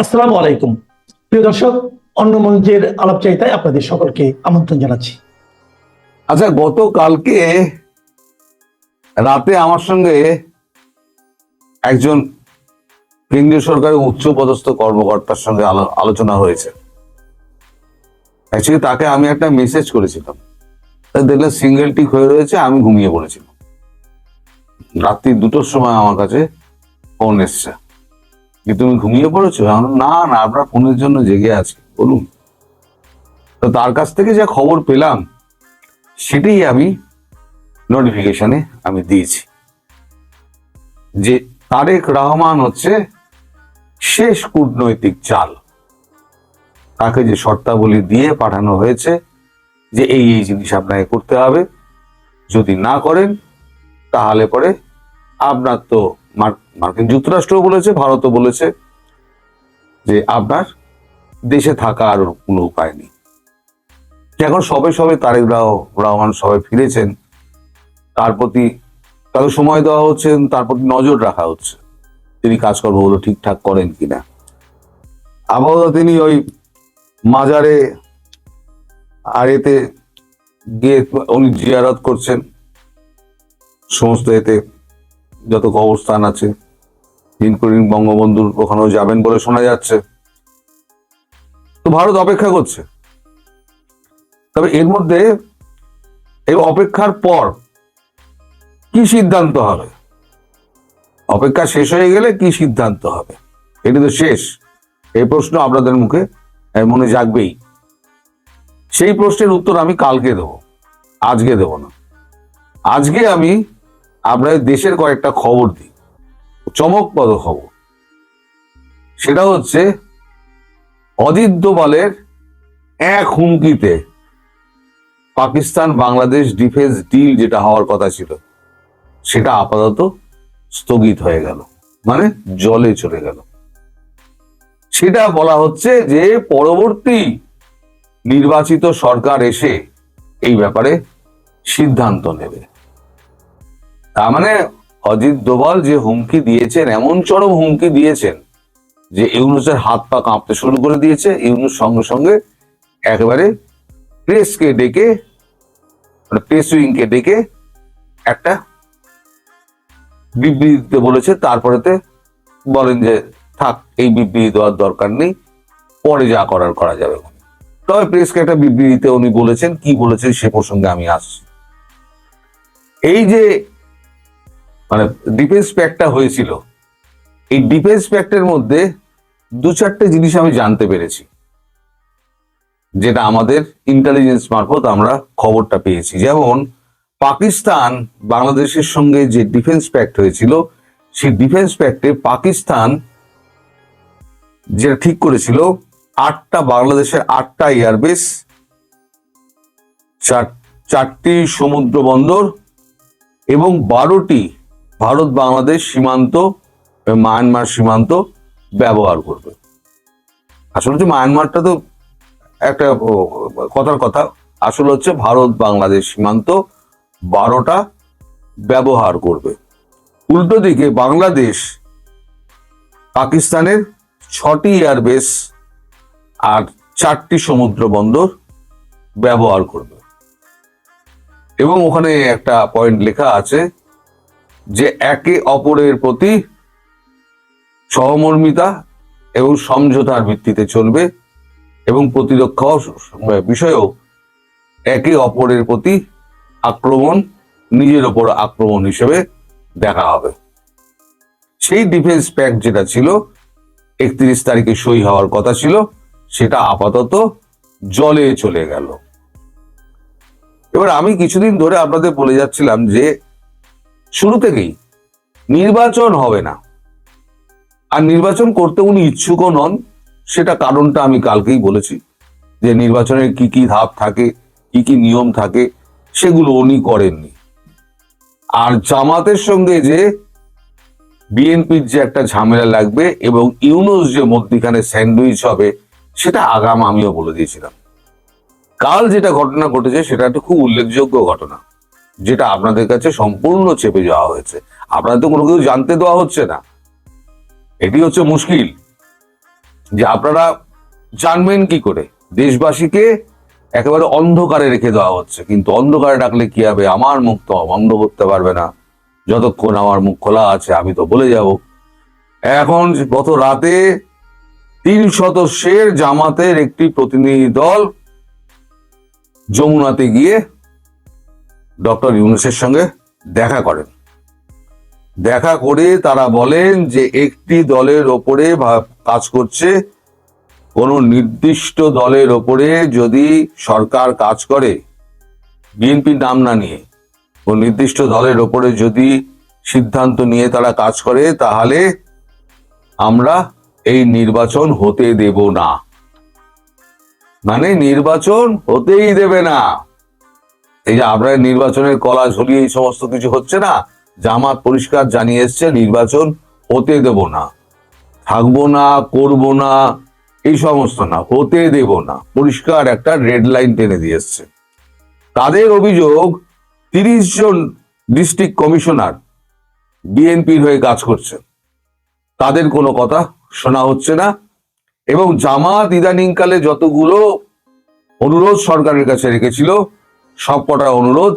আসসালামু আলাইকুম। প্রিয় দর্শক, অন্য মঞ্চের আলাপচারিতায় আপনাদের সকলকে আমন্ত্রণ জানাচ্ছি। আচ্ছা গতকালকে রাতে আমার সঙ্গে একজন কেন্দ্রীয় সরকারের উচ্চ পদস্থ কর্মকর্তার সঙ্গে আলোচনা হয়েছে। তাকে আমি একটা মেসেজ করেছিলাম। দেখলাম সিঙ্গেল টিক হয়ে রয়েছে, আমি ঘুমিয়ে পড়েছিলাম। রাত্রি দুটোর সময় আমার কাছে ফোন এসছে। কি তুমি ঘুমিয়ে পড়েছো? না না আপনার ফোনের জন্য জেগে আছি, বলুন। তো তার কাছ থেকে যা খবর পেলাম, সেটাই আমি নোটিফিকেশনে আমি দিয়েছি। যে তারেক রহমান হচ্ছে শেষ কূটনৈতিক চাল। তাকে যে শর্তাবলী দিয়ে পাঠানো হয়েছে যে এই এই জিনিস আপনাকে করতে হবে, যদি না করেন, তাহলে পরে আপনার তো মার্কিন যুক্তরাষ্ট্র বলেছে, ভারতও বলেছে যে আপনার দেশে থাকা আর কোনো উপায় নেই। এখন সবে সবে তারেক রাহ- রহমান সবাই ফিরেছেন, তার প্রতি তাকে সময় দেওয়া হচ্ছে, তার প্রতি নজর রাখা হচ্ছে, তিনি কাজকর্মগুলো ঠিকঠাক করেন কিনা। আপাতত তিনি ওই মাজারে আর এতে গিয়ে উনি জিয়ারত করছেন, সমস্ত এতে যত কবরস্থান আছে, ইনক্লুডিং বঙ্গবন্ধুর ওখানেও যাবেন বলে শোনা যাচ্ছে। তো ভারত অপেক্ষা করছে। তবে এর মধ্যে এই অপেক্ষার পর কি সিদ্ধান্ত হবে? অপেক্ষা শেষ হয়ে গেলে কি সিদ্ধান্ত হবে? এটি তো শেষ। এই প্রশ্ন আপনাদের মুখে মনে জাগবেই। সেই প্রশ্নের উত্তর আমি কালকে দেব। আজকে দেব না। আজকে আমি আপনাদের দেশের কয়েকটা খবর দিই। চমকপ্রদ খবর। সেটা হচ্ছে, অজিত দোবালের এক হুমকিতে পাকিস্তান বাংলাদেশ ডিফেন্স ডিল যেটা হওয়ার কথা ছিল, সেটা আপাতত স্থগিত হয়ে গেল। মানে জলে চলে গেল। সেটা বলা হচ্ছে যে, পরবর্তী নির্বাচিত সরকার এসে এই ব্যাপারে সিদ্ধান্ত নেবে। তার মানে অজিত দোভাল যে হুমকি দিয়েছেন, এমন চরম হুমকি দিয়েছেন যে ইউনুসের হাত পা কাঁপতে শুরু করে দিয়েছে। ইউনুস সঙ্গে সঙ্গে একেবারে প্রেসকে ডেকে মানে প্রেস উইংকে ডেকে একটা বিবৃতি দিতে বলেছে। তারপরেতে বলেন যে, থাক, এই বিবৃতি দেওয়ার দরকার নেই, পরে যা করার করা যাবে। তবে প্রেসকে একটা বিবৃতিতে উনি বলেছেন, কি বলেছেন সে প্রসঙ্গে আমি আসছি। এই যে মানে ডিফেন্স প্যাক্টটা হয়েছিল। এই ডিফেন্স প্যাক্টের মধ্যে দু চারটে জিনিস আমি জানতে পেরেছি। যেটা আমাদের ইন্টেলিজেন্স মারফত আমরা খবরটা পেয়েছি। যেমন, পাকিস্তান বাংলাদেশের সঙ্গে যে ডিফেন্স প্যাক্ট হয়েছিল, সেই ডিফেন্স প্যাক্টে পাকিস্তান যেটা ঠিক করেছিল, আটটা বাংলাদেশের আটটা এয়ারবেস চার- চারটি সমুদ্র বন্দর এবং বারোটি ভারত বাংলাদেশ সীমান্ত মায়ানমার সীমান্ত ব্যবহার করবে। আসলে হচ্ছে মায়ানমারটা তো একটা কথার কথা। আসলে হচ্ছে ভারত বাংলাদেশ সীমান্ত বারোটা ব্যবহার করবে। উল্টো দিকে বাংলাদেশ পাকিস্তানের ছটি এয়ারবেস আর চারটি সমুদ্র বন্দর ব্যবহার করবে। এবং ওখানে একটা পয়েন্ট লেখা আছে যে একে অপরের প্রতি সহমর্মিতা এবং সমঝোতার ভিত্তিতে চলবে এবং প্রতিরক্ষা বিষয়েও একে অপরের প্রতি আক্রমণ, নিজের ওপর আক্রমণ হিসেবে দেখা হবে। সেই ডিফেন্স প্যাক্ট যেটা ছিল, একত্রিশ তারিখে সই হওয়ার কথা ছিল, সেটা আপাতত জলে চলে গেল। এবার আমি কিছুদিন ধরে আপনাদের বলে যাচ্ছিলাম যে শুরু থেকেই নির্বাচন হবে না। আর নির্বাচন করতে উনি ইচ্ছুকও নন, সেটা কারণটা আমি কালকেই বলেছি যে নির্বাচনের কি কি ধাপ থাকে, কি কি নিয়ম থাকে, সেগুলো উনি করেননি। আর জামাতের সঙ্গে যে বিএনপির যে একটা ঝামেলা লাগবে এবং ইউনুস যে মধ্যিখানে স্যান্ডউইচ হবে, সেটা আগাম আমিও বলে দিয়েছিলাম। কাল যেটা ঘটনা ঘটেছে, সেটা একটা খুব উল্লেখযোগ্য ঘটনা। যেটা আপনাদের কাছে সম্পূর্ণ চেপে যাওয়া হয়েছে। আপনাদের তো কোনো কিছু জানতে দেওয়া হচ্ছে না। এটি হচ্ছে মুশকিল যে আপনারা জানবেন কি করে? দেশবাসীকে একেবারে অন্ধকারে রেখে দেওয়া হচ্ছে। কিন্তু অন্ধকারে ডাকলে কি হবে? আমার মুখ তো বন্ধ করতে পারবে না। যতক্ষণ আমার মুখ খোলা আছে, আমি তো বলে যাব। এখন গত রাতে তিন সদস্যের জামাতের একটি প্রতিনিধি দল যমুনাতে গিয়ে ডক্টর ইউনুসের সঙ্গে দেখা করেন। দেখা করে তারা বলেন যে একটি দলের ওপরে কাজ করছে, কোনো নির্দিষ্ট দলের ওপরে যদি সরকার কাজ করে, বিএনপির নাম না নিয়ে, কোন নির্দিষ্ট দলের ওপরে যদি সিদ্ধান্ত নিয়ে তারা কাজ করে, তাহলে আমরা এই নির্বাচন হতে দেব না। মানে নির্বাচন হতেই দেবে না। এই যে আমরা নির্বাচনের কলা ঝুলিয়ে এই সমস্ত কিছু হচ্ছে না? জামাত পরিষ্কার জানিয়ে এসছে, নির্বাচন হতে দেব না। থাকব না, করব না, এই সমস্ত না, হতে দেব না। পরিষ্কার একটা রেড লাইন টেনে দিয়ে এসছে। তাদের অভিযোগ, তিরিশ জন ডিস্ট্রিক্ট কমিশনার বিএনপির হয়ে কাজ করছে। তাদের কোনো কথা শোনা হচ্ছে না। এবং জামাত ইদানিংকালে যতগুলো অনুরোধ সরকারের কাছে রেখেছিল সবকটা অনুরোধ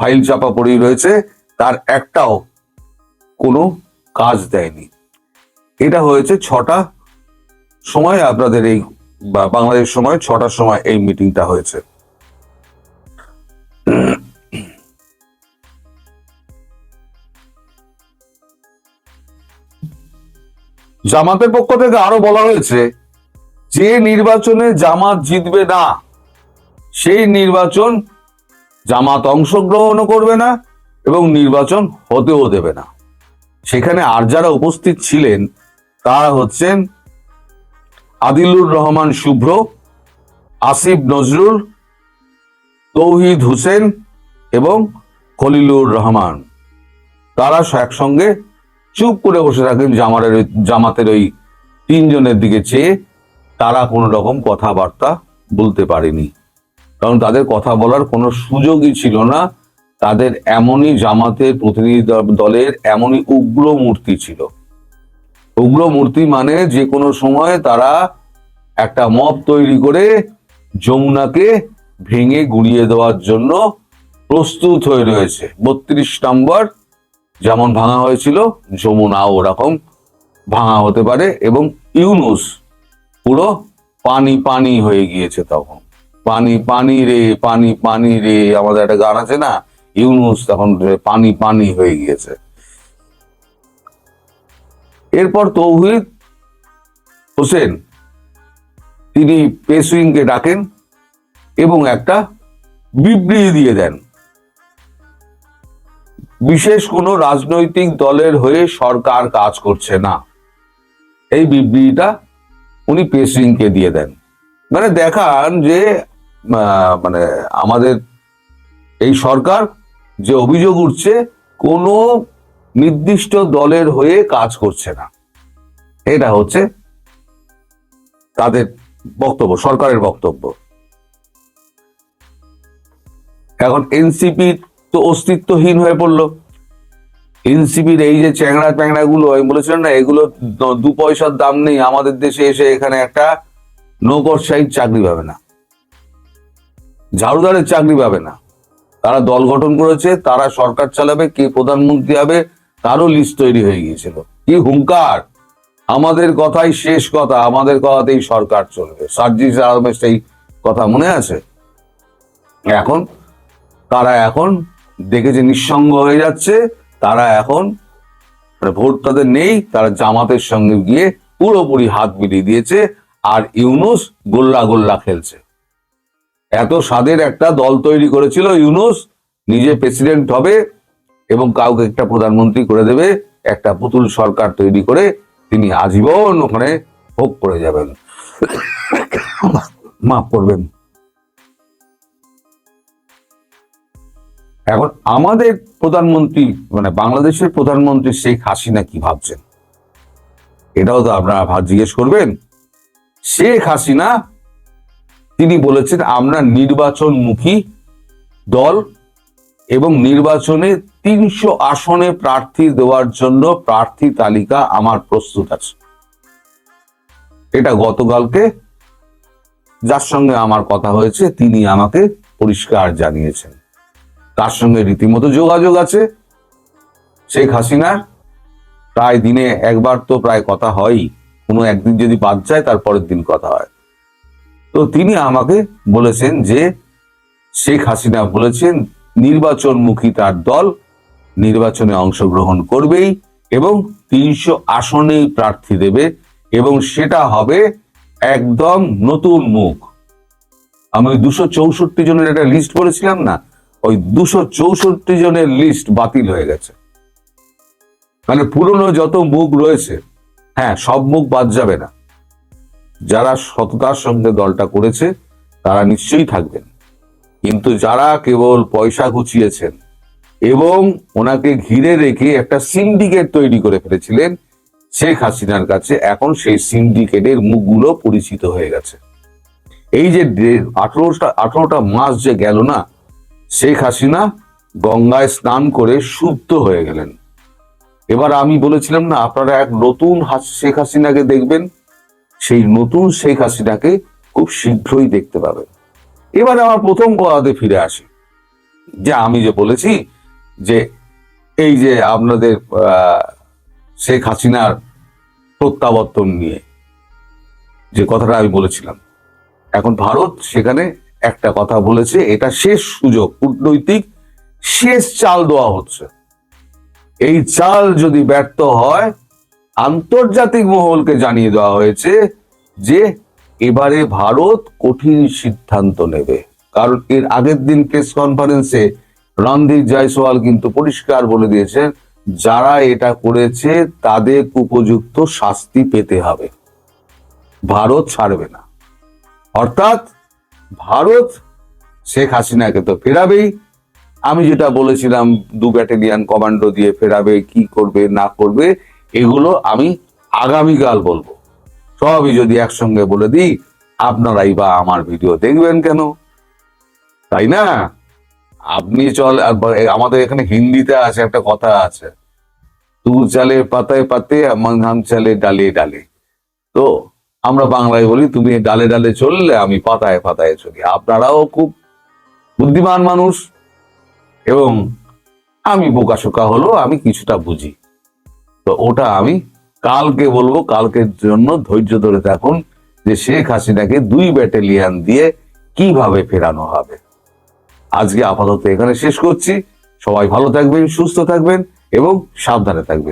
ফাইল চাপা পড়েই রয়েছে, তার একটাও কোনো কাজ দেয়নি। এটা হয়েছে ছটা সময়, আপনাদের এই বাংলাদেশ সময় ছটার সময় এই মিটিংটা হয়েছে। জামাতের পক্ষ থেকে আরও বলা হয়েছে, যে নির্বাচনে জামাত জিতবে না সেই নির্বাচন জামাত অংশগ্রহণও করবে না এবং নির্বাচন হতেও দেবে না। সেখানে আর যারা উপস্থিত ছিলেন, তারা হচ্ছেন আদিলুর রহমান শুভ্র, আসিফ নজরুল, তৌহিদ হুসেন এবং খলিলুর রহমান। তারা একসঙ্গে চুপ করে বসে থাকেন জামারের জামাতের ওই তিনজনের দিকে চেয়ে। তারা কোনো রকম কথাবার্তা বলতে পারেনি। কারণ তাদের কথা বলার কোনো সুযোগই ছিল না। তাদের এমনই জামাতের প্রতিনিধি দলের এমনই উগ্র মূর্তি ছিল। উগ্র মূর্তি মানে যে কোনো সময় তারা একটা মব তৈরি করে যমুনাকে ভেঙে গুড়িয়ে দেওয়ার জন্য প্রস্তুত হয়ে রয়েছে। বত্রিশ নম্বর যেমন ভাঙা হয়েছিল, যমুনা ওরকম ভাঙা হতে পারে এবং ইউনুস পুরো পানি পানি হয়ে গিয়েছে তখন। পানি পানি রে, পানি পানি রে, আমাদের একটা গান আছে না? ইউনুস তখন পানি পানি হয়ে গিয়েছে। এরপর তৌহিদ হোসেন, তিনি পেসুইংকে ডাকেন এবং একটা বিবৃতি দিয়ে দেন। বিশেষ কোনো রাজনৈতিক দলের হয়ে সরকার কাজ করছে না। এই বিবৃতিটা উনি পেসিংকে দিয়ে দেন। মানে দেখান যে মানে আমাদের এই সরকার যে অভিযোগ উঠছে, কোনো নির্দিষ্ট দলের হয়ে কাজ করছে না। এটা হচ্ছে তাদের বক্তব্য, সরকারের বক্তব্য। এখন এনসিপি তো অস্তিত্বহীন হয়ে পড়ল। এনসিপির এই যে চ্যাংড়া চ্যাংড়া গুলো আমি বলেছিলাম না, এগুলো দু পয়সার দাম নেই। আমাদের দেশে এসে এখানে একটা নৌকর সাইড চাকরি পাবে না। ঝাড়ুদারের চাকরি পাবে না। তারা দল গঠন করেছে, তারা সরকার চালাবে, কে প্রধানমন্ত্রী হবে, তারও লিস্ট তৈরি হয়ে গিয়েছিল। কি হুঙ্কার! আমাদের কথাই শেষ কথা, আমাদের কথাতেই সরকার চলবে। সার্জিস আলমের সেই কথা মনে আছে? এখন তারা এখন দেখে যে নিঃসঙ্গ হয়ে যাচ্ছে, তারা এখন মানে ভোট তাদের নেই, তারা জামাতের সঙ্গে গিয়ে পুরোপুরি হাত মিলিয়ে দিয়েছে, আর ইউনুস গোল্লা গোল্লা খেলছে। এত স্বাদের একটা দল তৈরি করেছিল ইউনুস, নিজে প্রেসিডেন্ট হবে এবং কাউকে একটা প্রধানমন্ত্রী করে দেবে, একটা পুতুল সরকার তৈরি করে তিনি আজীবন ওখানে ভোগ করে যাবেন। মাফ করবেন। এখন আমাদের প্রধানমন্ত্রী মানে বাংলাদেশের প্রধানমন্ত্রী শেখ হাসিনা কি ভাবছেন? এটাও তো আপনারা জিজ্ঞেস করবেন। শেখ হাসিনা তিনি বলেছেন, আমরা নির্বাচনমুখী দল এবং নির্বাচনে তিনশো আসনে প্রার্থী দেওয়ার জন্য প্রার্থী তালিকা আমার প্রস্তুত আছে। এটা গতকালকে যার সঙ্গে আমার কথা হয়েছে, তিনি আমাকে পরিষ্কার জানিয়েছেন। তার সঙ্গে রীতিমতো যোগাযোগ আছে। শেখ হাসিনার প্রায় দিনে একবার তো প্রায় কথা হয়ই। কোনো একদিন যদি বাদ যায় তারপরের দিন কথা হয়। তো তিনি আমাকে বলেছেন যে শেখ হাসিনা বলেছেন, নির্বাচনমুখী তার দল নির্বাচনে অংশগ্রহণ করবেই এবং তিনশো আসনেই প্রার্থী দেবে এবং সেটা হবে একদম নতুন মুখ। আমি দুশো চৌষট্টি জনের একটা লিস্ট বলেছিলাম না? ওই দুশো চৌষট্টি জনের লিস্ট বাতিল হয়ে গেছে। মানে পুরনো যত মুখ রয়েছে হ্যাঁ সব মুখ বাদ যাবে না। যারা সততার সঙ্গে দলটা করেছে, তারা নিশ্চয়ই থাকবেন। কিন্তু যারা কেবল পয়সা গুছিয়েছেন এবং ওনাকে ঘিরে রেখে একটা সিন্ডিকেট তৈরি করে ফেলেছিলেন, শেখ হাসিনার কাছে এখন সেই সিন্ডিকেটের মুখগুলো পরিচিত হয়ে গেছে। এই যে আঠারোটা আঠারোটা মাস যে গেল না, শেখ হাসিনা গঙ্গায় স্নান করে শুদ্ধ হয়ে গেলেন। এবার আমি বলেছিলাম না, আপনারা এক নতুন শেখ হাসিনাকে দেখবেন সেই নতুন শেখ হাসিনাকে খুব শীঘ্রই দেখতে পাবেন এবার আমার প্রথম কথাতে ফিরে আসি। যে আমি যে বলেছি যে এই যে আপনাদের শেখ হাসিনার প্রত্যাবর্তন নিয়ে যে কথাটা আমি বলেছিলাম, এখন ভারত সেখানে একটা কথা বলেছে, এটা শেষ সুযোগ, কূটনৈতিক শেষ চাল দেওয়া হচ্ছে। এই চাল যদি ব্যর্থ হয় আন্তর্জাতিক মহলকে জানিয়ে দেওয়া হয়েছে যে এবারে ভারত কঠিন সিদ্ধান্ত নেবে। কারণ এর আগের দিন প্রেস কনফারেন্সে রণদীপ জয়সওয়াল কিন্তু পরিষ্কার বলে দিয়েছেন, যারা এটা করেছে তাদের উপযুক্ত শাস্তি পেতে হবে। ভারত ছাড়বে না। অর্থাৎ ভারত শেখ হাসিনাকে তো ফেরাবেই। আমি যেটা বলেছিলাম, দু ব্যাটালিয়ান কমান্ডো দিয়ে ফেরাবে, কি করবে, না করবে এগুলো আমি আগামীকাল বলব। সবই যদি একসঙ্গে বলে দিই, আপনারাই বা আমার ভিডিও দেখবেন কেন? তাই না? আপনি চল আমাদের এখানে হিন্দিতে আছে, একটা কথা আছে। তু চালে পাতায় পাতে ধান চালে ডালে ডালে। তো আমরা বাংলায় বলি, তুমি ডালে ডালে চললে আমি পাতায় পাতায় চলি। আপনারাও খুব বুদ্ধিমান মানুষ। এবং আমি বোকাশোকা হলো আমি কিছুটা বুঝি। তো ওটা আমি কালকে বলব, কালকের জন্য ধৈর্য ধরে থাকুন যে শেখ হাসিনাকে দুই ব্যাটালিয়ান দিয়ে কীভাবে ফেরানো হবে। আজকে আপাতত এখানে শেষ করছি। সবাই ভালো থাকবেন, সুস্থ থাকবেন এবং সাবধানে থাকবেন।